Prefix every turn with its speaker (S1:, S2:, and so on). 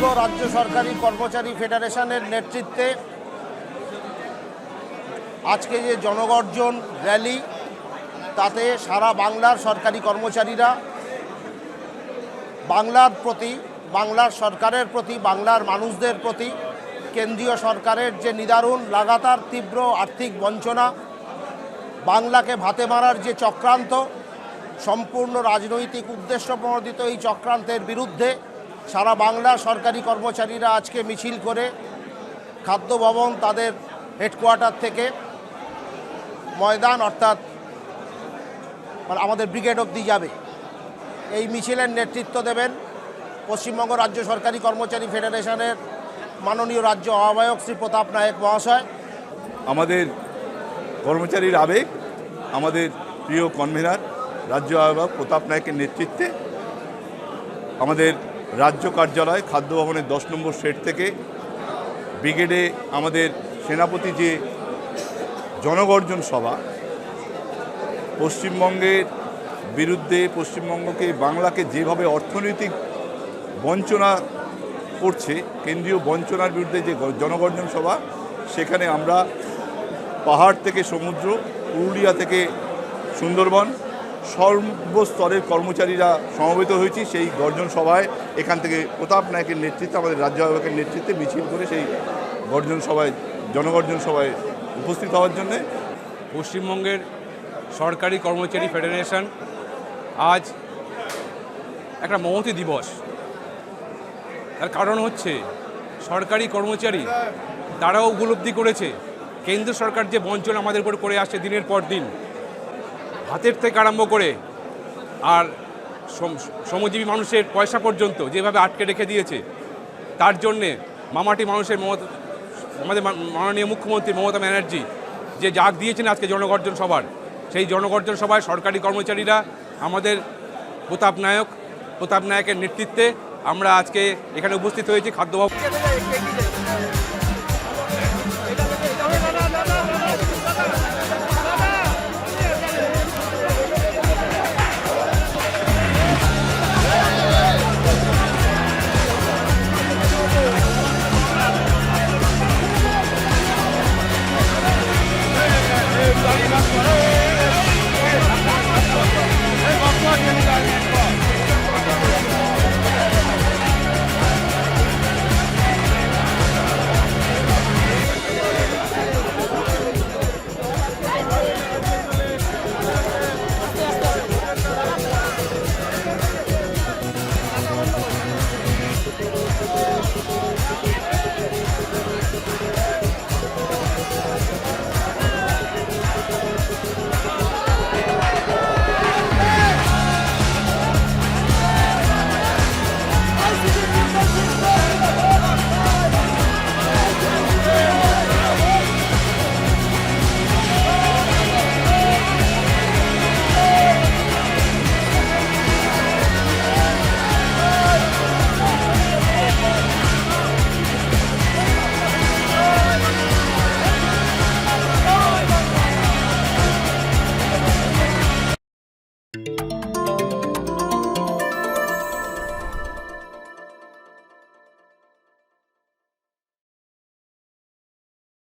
S1: রাজ্য সরকারি কর্মচারী ফেডারেশনের নেতৃত্বে আজকে যে জনগর্জন র্যালি, তাতে সারা বাংলার সরকারি কর্মচারীরা, বাংলার প্রতি, বাংলার সরকারের প্রতি, বাংলার মানুষদের প্রতি, কেন্দ্রীয় সরকারের যে নিদারুণ, লাগাতার তীব্র আর্থিক বঞ্চনা, বাংলাকে ভাতে মারার যে চক্রান্ত, সম্পূর্ণ রাজনৈতিক উদ্দেশ্য প্রণোদিত এই চক্রান্তের বিরুদ্ধে সারা বাংলার সরকারি কর্মচারীরা আজকে মিছিল করে খাদ্য ভবন তাদের হেডকোয়ার্টার থেকে ময়দান অর্থাৎ মানে আমাদের ব্রিগেড অবধি যাবে। এই মিছিলের নেতৃত্ব দেবেন পশ্চিমবঙ্গ রাজ্য সরকারি কর্মচারী ফেডারেশনের মাননীয় রাজ্য আহ্বায়ক শ্রী প্রতাপ নায়ক মহাশয়।
S2: আমাদের কর্মচারীর আবেগ, আমাদের প্রিয় কনভেনার রাজ্য আহ্বায়ক প্রতাপ নায়কের নেতৃত্বে, আমাদের রাজ্য কার্যালয় খাদ্য ভবনের দশ নম্বর সেট থেকে ব্রিগেডে আমাদের সেনাপতি যে জনগর্জন সভা, পশ্চিমবঙ্গের বিরুদ্ধে পশ্চিমবঙ্গকে, বাংলাকে যেভাবে অর্থনৈতিক বঞ্চনা করছে, কেন্দ্রীয় বঞ্চনার বিরুদ্ধে যে জনগর্জন সভা, সেখানে আমরা পাহাড় থেকে সমুদ্র, পুরুলিয়া থেকে সুন্দরবন সর্বস্তরের কর্মচারীরা সমবেত হয়েছি। সেই গর্জন সভায় এখান থেকে প্রতাপ নায়কের নেতৃত্বে, আমাদের রাজ্য আহ্বায়কের নেতৃত্বে মিছিল করে সেই গর্জন সভায়, জনগর্জন সভায় উপস্থিত হওয়ার জন্যে
S3: পশ্চিমবঙ্গের সরকারি কর্মচারী ফেডারেশন আজ একটা মমতি দিবস। তার কারণ হচ্ছে সরকারি কর্মচারী তারাও উপলব্ধি করেছে, কেন্দ্র সরকার যে বঞ্চন আমাদের উপর করে আসছে দিনের পর দিন, হাতের থেকে আরম্ভ করে, আর শ্রমজীবী মানুষের পয়সা পর্যন্ত যেভাবে আটকে রেখে দিয়েছে, তার জন্যে মামাটি মানুষের মমতা, আমাদের মাননীয় মুখ্যমন্ত্রী মমতা ব্যানার্জি যে জাগ দিয়েছেন আজকে জনগর্জন সভার, সেই জনগর্জন সভায় সরকারি কর্মচারীরা, আমাদের প্রতাপ নায়ক, প্রতাপ নায়কের নেতৃত্বে আমরা আজকে এখানে উপস্থিত হয়েছি খাদ্য ভবন